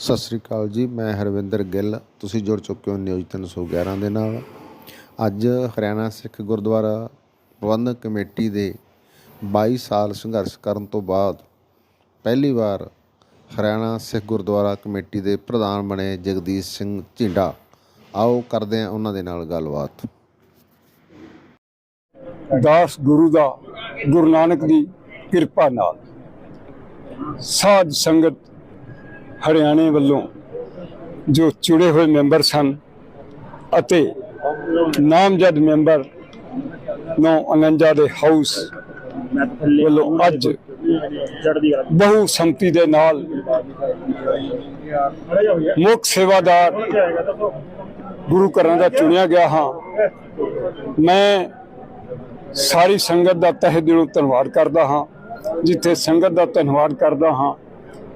ਸਤਿ ਸ੍ਰੀ ਅਕਾਲ ਜੀ, ਮੈਂ ਹਰਵਿੰਦਰ ਗਿੱਲ। ਤੁਸੀਂ ਜੁੜ ਚੁੱਕੇ ਹੋ ਨਿਊਜ਼ 311 ਦੇ ਨਾਲ। ਅੱਜ ਹਰਿਆਣਾ ਸਿੱਖ ਗੁਰਦੁਆਰਾ ਪ੍ਰਬੰਧਕ ਕਮੇਟੀ ਦੇ 22 ਸਾਲ ਸੰਘਰਸ਼ ਕਰਨ ਤੋਂ ਬਾਅਦ ਪਹਿਲੀ ਵਾਰ ਹਰਿਆਣਾ ਸਿੱਖ ਗੁਰਦੁਆਰਾ ਕਮੇਟੀ ਦੇ ਪ੍ਰਧਾਨ ਬਣੇ ਜਗਦੀਸ਼ ਸਿੰਘ ਝਿੰਡਾ। ਆਓ ਕਰਦੇ ਹਾਂ ਉਹਨਾਂ ਦੇ ਨਾਲ ਗੱਲਬਾਤ। ਦਾਸ ਗੁਰੂ ਦਾ ਗੁਰੂ ਨਾਨਕ ਦੀ ਕਿਰਪਾ ਨਾਲ ਸਾਧ ਸੰਗਤ ਹਰਿਆਣੇ ਵੱਲੋਂ ਜੋ ਚੁੜੇ ਹੋਏ ਮੈਂਬਰ ਸਨ ਅਤੇ ਨਾਮਜ਼ਦ ਮੈਂਬਰ ਨੌ 49 ਦੇ ਹਾਊਸ ਵੱਲੋਂ ਅੱਜ ਬਹੁ ਸੰਮਤੀ ਦੇ ਨਾਲ ਮੁੱਖ ਸੇਵਾਦਾਰ ਗੁਰੂ ਘਰਾਂ ਦਾ ਚੁਣਿਆ ਗਿਆ ਹਾਂ। ਮੈਂ ਸਾਰੀ ਸੰਗਤ ਦਾ ਤਹਿ ਦਿਲੋਂ ਧੰਨਵਾਦ ਕਰਦਾ ਹਾਂ। ਜਿੱਥੇ ਸੰਗਤ ਦਾ ਧੰਨਵਾਦ ਕਰਦਾ ਹਾਂ,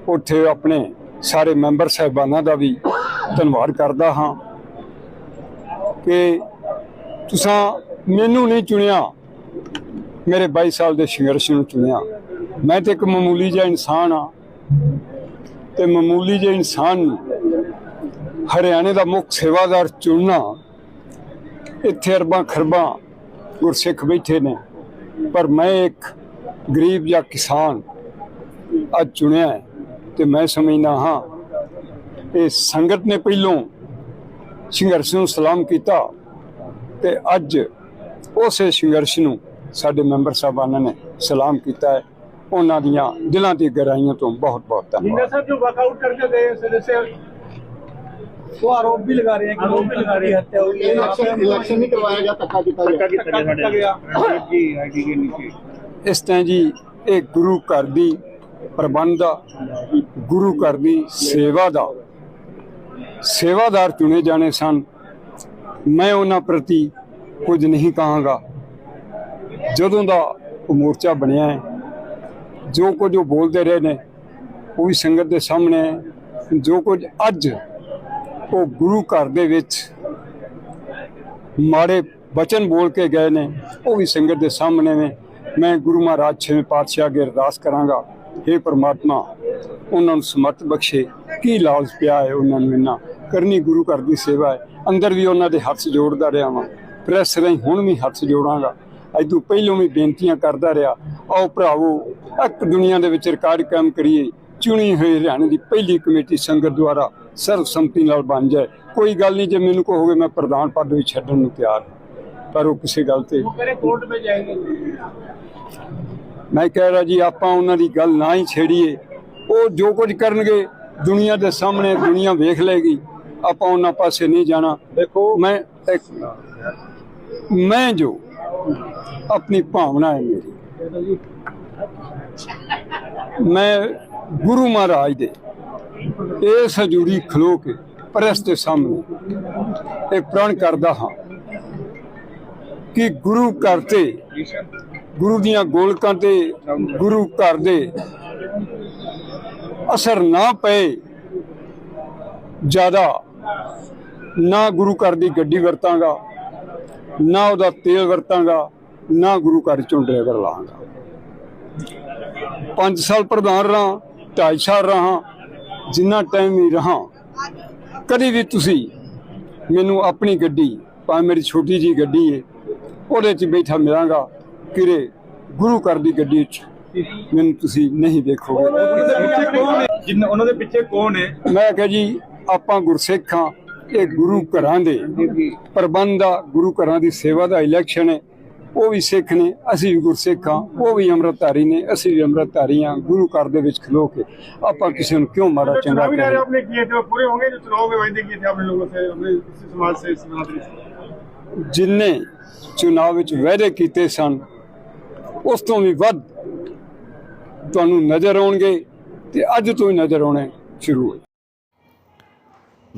ਉੱਥੇ ਆਪਣੇ ਸਾਰੇ ਮੈਂਬਰ ਸਹਿਬਾਨਾਂ ਦਾ ਵੀ ਧੰਨਵਾਦ ਕਰਦਾ ਹਾਂ ਕਿ ਤੁਸੀਂ ਮੈਨੂੰ ਨਹੀਂ ਚੁਣਿਆ, ਮੇਰੇ 22 ਸਾਲ ਦੇ ਸੰਘਰਸ਼ ਨੂੰ ਚੁਣਿਆ। ਮੈਂ ਤੇ ਇੱਕ ਮਾਮੂਲੀ ਜਿਹਾ ਇਨਸਾਨ ਆ ਤੇ ਮਾਮੂਲੀ ਜਿਹੇ ਇਨਸਾਨ ਨੂੰ ਹਰਿਆਣੇ ਦਾ ਮੁੱਖ ਸੇਵਾਦਾਰ ਚੁਣਨਾ, ਇੱਥੇ ਅਰਬਾਂ ਖਰਬਾਂ ਗੁਰਸਿੱਖ ਬੈਠੇ ਨੇ, ਪਰ ਮੈਂ ਇੱਕ ਗਰੀਬ ਜਾਂ ਕਿਸਾਨ ਅੱਜ ਚੁਣਿਆ ਹੈ। ਤੇ ਮੈਂ ਸਮਝਦਾ ਹਾਂ ਇਹ ਸੰਗਤ ਨੇ ਪਹਿਲੋਂ ਸੰਘਰਸ਼ ਨੂੰ ਸਲਾਮ ਕੀਤਾ ਤੇ ਅੱਜ ਉਸੇ ਸੰਘਰਸ਼ ਨੂੰ ਸਾਡੇ ਮੈਂਬਰ ਸਾਹਿਬਾਨਾਂ ਨੇ ਸਲਾਮ ਕੀਤਾ ਹੈ। ਉਹਨਾਂ ਦੀਆਂ ਦਿਲਾਂ ਦੀ ਗਹਿਰਾਈਆਂ ਤੋਂ ਬਹੁਤ ਬਹੁਤ ਧੰਨਵਾਦ। ਜਿੰਨਾ ਸਾਹਿਬ ਜੋ ਵਰਕਆਊਟ ਕਰਕੇ ਗਏ ਸਦਸਿਆ ਉਹ ਆਰੋਪ ਵੀ ਲਗਾ ਰਹੇ ਹਨ ਕਿ ਆਰੋਪ ਲਗਾ ਰਹੇ ਹੱਤਿਆ ਹੋਈ ਹੈ। ਇਲੈਕਸ਼ਨ ਇਲੈਕਸ਼ਨ ਨਹੀਂ ਕਰਵਾਇਆ ਗਿਆ ਧੱਕਾ ਕੀਤਾ ਗਿਆ। ਧੱਕਾ ਕੀਤਾ ਗਿਆ। ਇਸ ਤਰ੍ਹਾਂ ਜੀ ਇਹ ਗੁਰੂ ਘਰ ਦੀ ਪ੍ਰਬੰਧ ਦਾ ਗੁਰੂ ਘਰ ਦੀ ਸੇਵਾ ਦਾ। ਸੇਵਾਦਾਰ ਚੁਣੇ ਜਾਣੇ ਸਨ। ਮੈਂ ਉਹਨਾਂ ਪ੍ਰਤੀ ਕੁਝ ਨਹੀਂ ਕਹਾਂਗਾ। ਜਦੋਂ ਦਾ ਉਹ ਮੋਰਚਾ ਬਣਿਆ ਹੈ, ਜੋ ਕੁਝ ਉਹ ਬੋਲਦੇ ਰਹੇ ਨੇ, ਉਹ ਵੀ ਸੰਗਤ ਦੇ ਸਾਹਮਣੇ ਹੈ। ਜੋ ਕੁਝ ਅੱਜ ਉਹ ਗੁਰੂ ਘਰ ਦੇ ਵਿੱਚ ਮਾੜੇ ਬਚਨ ਬੋਲ ਕੇ ਗਏ ਨੇ, ਉਹ ਵੀ ਸੰਗਤ ਦੇ ਸਾਹਮਣੇ ਨੇ। ਮੈਂ ਗੁਰੂ ਮਹਾਰਾਜ ਛੇਵੇਂ ਪਾਤਸ਼ਾਹ ਅੱਗੇ ਅਰਦਾਸ ਕਰਾਂਗਾ। हे ਪਰਮਾਤਮਾ, ਉਹਨਾਂ ਨੂੰ ਸਮਰਥ ਬਖਸ਼ੇ। ਕੀ ਲਾਲਚ ਪਿਆ ਹੈ ਉਹਨਾਂ ਨੂੰ ਇੰਨਾ? ਕਰਨੀ ਗੁਰੂ ਘਰ ਦੀ ਸੇਵਾ ਹੈ। ਅੰਦਰ ਵੀ ਉਹਨਾਂ ਦੇ ਹੱਥ ਜੋੜਦਾ ਰਿਹਾ ਵਾਂ। ਪ੍ਰੈਸ ਰਹੀ ਹੁਣ ਵੀ ਹੱਥ ਜੋੜਾਂਗਾ। ਅੱਜ ਤੋਂ ਪਹਿਲਾਂ ਵੀ ਬੇਨਤੀਆਂ ਕਰਦਾ ਰਿਹਾ। ਆਓ ਭਰਾਵੋ, ਇੱਕ ਦੁਨੀਆ ਦੇ ਵਿੱਚ ਰਿਕਾਰਡ ਕੰਮ ਕਰੀਏ। ਚੁਣੀ ਹੋਈ ਹਰਿਆਣੇ ਦੀ ਪਹਿਲੀ ਕਮੇਟੀ ਸੰਗਤ ਦੁਆਰਾ ਸਰਵਸੰਮਤੀ ਨਾਲ ਬਣ ਜਾਏ। ਕੋਈ ਗੱਲ ਨਹੀਂ, ਜੇ ਮੈਨੂੰ ਕਹੋਗੇ ਮੈਂ ਪ੍ਰਧਾਨ ਪਦ ਵੀ ਛੱਡਣ ਨੂੰ ਤਿਆਰ ਪਰ ਉਹ ਕਿਸੇ ਗੱਲ ਤੇ ਕੋਰਟ ਵਿੱਚ ਜਾਏਗੀ? ਮੈਂ ਕਹਿ ਰਿਹਾ ਜੀ ਆਪਾਂ ਉਹਨਾਂ ਦੀ ਗੱਲ ਨਾ ਹੀ ਛੇੜੀਏ। ਉਹ ਜੋ ਕੁਝ ਕਰਨਗੇ ਦੁਨੀਆ ਦੇ ਸਾਹਮਣੇ ਦੁਨੀਆ ਵੇਖ ਲੇਗੀ ਆਪਾਂ ਉਹਨਾਂ ਪਾਸੇ ਨਹੀਂ ਜਾਣਾ। ਦੇਖੋ। ਮੈਂ ਮੈਂ ਜੋ ਆਪਣੀ ਭਾਵਨਾ ਹੈ ਮੇਰੀ। ਮੈਂ ਗੁਰੂ ਮਹਾਰਾਜ ਦੇ ਇਸ ਹਜ਼ੂਰੀ ਖਲੋ ਕੇ ਪ੍ਰੈਸ ਦੇ ਸਾਹਮਣੇ ਇਹ ਪ੍ਰਣ ਕਰਦਾ ਹਾਂ ਕਿ ਗੁਰੂ ਘਰ ਤੇ ਗੁਰੂ ਦੀਆਂ ਗੋਲਕਾਂ ਤੇ ਗੁਰੂ ਘਰ ਦੇ ਅਸਰ ਨਾ ਪਏ, ਜ਼ਿਆਦਾ ਨਾ ਗੁਰੂ ਘਰ ਦੀ ਗੱਡੀ ਵਰਤਾਂਗਾ, ਨਾ ਉਹਦਾ ਤੇਲ ਵਰਤਾਂਗਾ, ਨਾ ਗੁਰੂ ਘਰ ਚੋਂ ਡਰਾਈਵਰ ਲਾਂਗਾ। 5 ਸਾਲ ਪ੍ਰਧਾਨ ਰਹਾ 2.5 ਸਾਲ ਰਹਾ, ਜਿੰਨਾ ਟਾਈਮ ਹੀ ਰਹਾ, ਕਦੀ ਵੀ ਤੁਸੀਂ ਮੈਨੂੰ ਆਪਣੀ ਗੱਡੀ, ਭਾਵੇਂ ਮੇਰੀ ਛੋਟੀ ਜੀ ਗੱਡੀ ਹੈ ਉਹਦੇ 'ਚ ਬੈਠਾ ਮਿਲਾਂਗਾ ਕਿਰੇ ਗੁਰੂ ਘਰ ਦੀ ਗੱਡੀ 'ਚ ਮੈਨੂੰ ਤੁਸੀਂ ਨਹੀਂ ਦੇਖੋਗੇ। ਉਹਨਾਂ ਦੇ ਪਿੱਛੇ ਕੌਣ ਹੈ? ਮੈਂ ਕਹਾਂ ਜੀ ਆਪਾਂ ਗੁਰਸਿੱਖਾਂ ਇਹ ਗੁਰੂ ਘਰਾਂ ਦੇ ਪ੍ਰਬੰਧ ਆ। ਗੁਰੂ ਘਰਾਂ ਦੀ ਸੇਵਾ ਦਾ ਇਲੈਕਸ਼ਨ ਹੈ। ਉਹ ਵੀ ਸਿੱਖ ਨੇ ਅਸੀਂ ਵੀ ਗੁਰਸਿੱਖਾਂ ਉਹ ਵੀ ਅੰਮ੍ਰਿਤਧਾਰੀ ਨੇ ਅਸੀਂ ਵੀ ਅੰਮ੍ਰਿਤਧਾਰੀ ਆ ਗੁਰੂ ਘਰ ਦੇ ਵਿੱਚ ਖਲੋ ਕੇ ਆਪਾਂ ਕਿਸੇ ਨੂੰ ਕਿਉਂ ਮਾਰਾ ਚੰਗਾ ਕਰੀਏ? ਆਪਨੇ ਕੀਏ ਤੇ ਪੂਰੇ ਹੋਣਗੇ ਜੋ ਚੁਣਾਵ ਵਿੱਚ ਵਾਅਦੇ ਕੀਤੇ ਆਪਣੇ ਲੋਕਾਂ ਸੇ ਆਪਣੇ ਸਮਾਜ ਸੇ ਸਮਾਜ ਦੇ ਜਿਨਨੇ ਚੁਣਾਵ ਵਿੱਚ ਵਾਅਦੇ ਕੀਤੇ ਸਨ ਉਸ ਤੋਂ ਵੀ ਵੱਧ ਤੁਹਾਨੂੰ ਨਜ਼ਰ ਆਉਣਗੇ ਤੇ ਅੱਜ ਤੋਂ ਹੀ ਨਜ਼ਰ ਆਉਣੇ ਸ਼ੁਰੂ ਹੋਏ।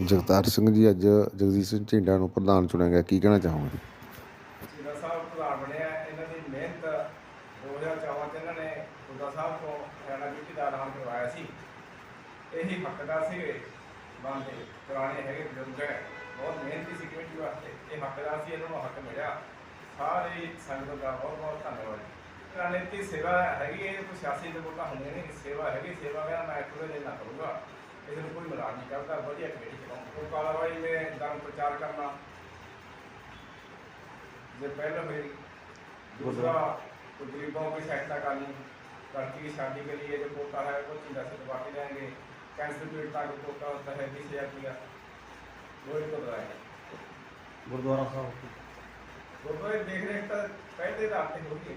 ਜਗਤਾਰ ਸਿੰਘ ਜੀ ਅੱਜ ਜਗਦੀਸ਼ ਸਿੰਘ ਝਿੰਡਾ ਨੂੰ ਪ੍ਰਧਾਨ ਚੁਣਿਆ ਗਿਆ। ਕੀ ਕਹਿਣਾ ਚਾਹੋਗੇ ਸ਼ਹੀਦਾਂ ਸਾਹਿਬ ਪ੍ਰਧਾਨ ਬਣਿਆ। ਇਹਨਾਂ ਦੀ ਮਿਹਨਤ 2014 ਚ ਇਹਨਾਂ ਨੇ ਗੁਰਦਾ ਸਾਹਿਬ ਤੋਂ ਹਰਿਆਣਾ ਡਿਊਟੀ ਦਾ ਐਲਾਨ ਕਰਵਾਇਆ ਸੀ। ਇਹੀ ਹੱਕਦਾਰ ਸੀਗੇ। ਬੰਦੇ ਪੁਰਾਣੇ ਹੈਗੇ ਬਜ਼ੁਰਗ ਹੈ। ਬਹੁਤ ਮਿਹਨਤੀ ਸੀ ਕਮੇਟੀ ਵਾਸਤੇ। ਇਹ ਹੱਕਦਾਰ ਸੀ। ਇਹਨਾਂ ਨੂੰ ਹੱਕ ਮਿਲਿਆ। ਸਾਰੀ ਸੰਗਤ ਦਾ ਬਹੁਤ ਬਹੁਤ ਧੰਨਵਾਦ ਰਣਨੀਤੀ ਸੇਵਾ ਹੈਗੀ ਇਹ ਕੋਈ ਸਿਆਸੀ ਦੇ ਕੋਲ ਹੁੰਦੀਆਂ ਨਹੀਂ ਸੇਵਾ ਹੈਗੀ ਸੇਵਾ ਮੈਂ ਮੈਂ ਖੁਦ ਨਹੀਂ ਨਾ ਕਰੂੰਗਾ ਇਸ ਨੂੰ ਕੋਈ ਮਰਾਜ ਨਹੀਂ ਕਰਦਾ ਵਧੀਆ ਕਮੇਟੀ ਚਲਾਉਂਦਾ ਉਹ ਕਾਲਾਬਾਈ ਨੇ ਧਰਮ ਪ੍ਰਚਾਰ ਕਰਨਾ ਜੇ पहले हुई दूसरा तो गरीबों की सहायता करनी लड़की की शादी के लिए जो कोटा है वो चिंता से बांटे जाएंगे कैंसर पीड़िता को कोटा होता है बीस हजार रुपया वो इनको बताएंगे ਗੁਰਦੁਆਰਾ ਸਾਹਿਬ गुरुद्वारे देख रेख तो पहले रात होगी